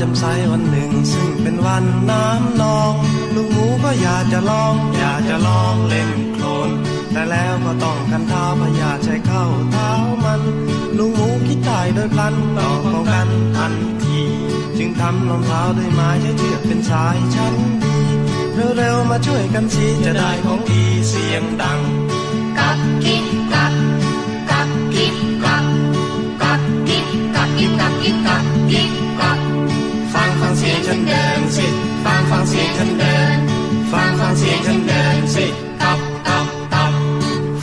จำใสวันหนึ่ง ซึ่งเป็นวันน้ำนอง ลูกหมูก็อยากจะลอง อยากจะลองเล่นโคลน แต่แล้วก็ต้องกันเท้าพยาใช้เข้าเท้ามัน ลูกหมูคิดได้โดยพลันต้องป้องกันทันที จึงทำรองเท้าด้วยไม้ใช้เชือกเป็นสายชั้นดีเร็วๆมาช่วยกันสิจะได้ของดีเสียงดัง กักกิ๊กกักกัก ฉันเดินสิฟังฟังเสียงฉันเดินฟังฟังเสียงฉันเดินสิตับตับตับ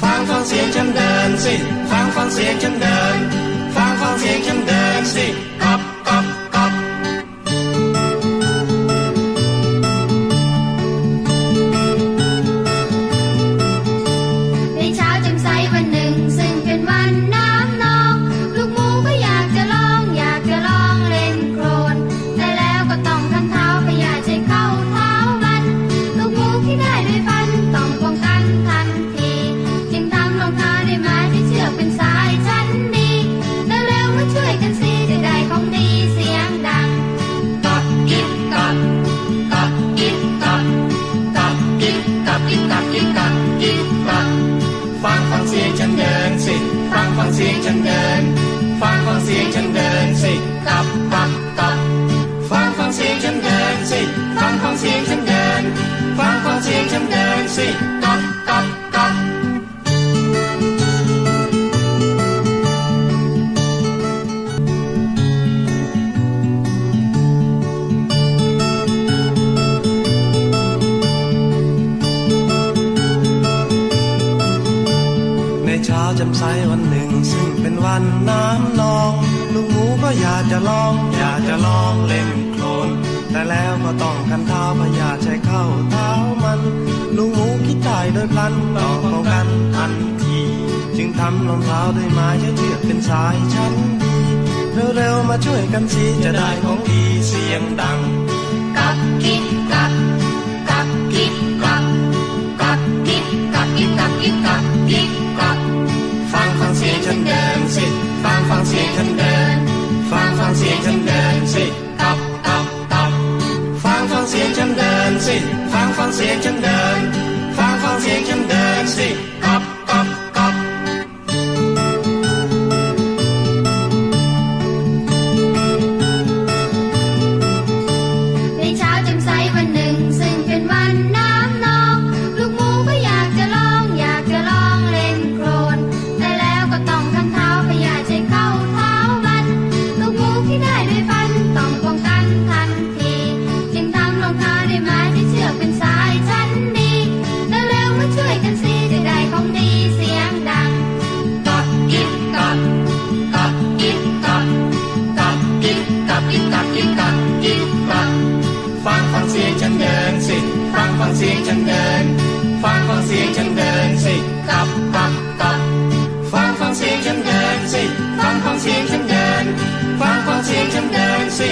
ฟังฟังเสียงฉันเดินสิฟังฟังเสียงฉันเดินฟังฟังเสียงฉัน เช้าจำใสวันหนึ่ง ซึ่งเป็นวันน้ำนอง ลูกหมูก็อยากจะลอง อยากจะลองเล่นโคลน แต่แล้วก็ต้องกันเท้าพยาใช้เข้าเท้ามัน ลูกหมูคิดได้โดยพลันต้องป้องกันทันที จึงทำรองเท้าด้วยไม้ใช้เชือกเป็นสายชั้นดีเร็วๆมาช่วยกันสิจะได้ของดีเสียงดัง กับกิ๊บ ฉันเดิน ฟังฟังเสียงฉันเดินสิตับตับตับฟังฟังเสียงฉันเดินสิ ฟังฟังเสียงฉันเดิน ฟังฟังเสียงฉันเดินสิตับินสิ ฟังฟังเสียงฉันเดิน ฟังฟังเสียงฉันเดินสิตับตับตับฟังฟังเสียงฉันเดินสิ ฟังฟังเสียงฉันเดิน ฟังฟังเสียงฉันเดินสิ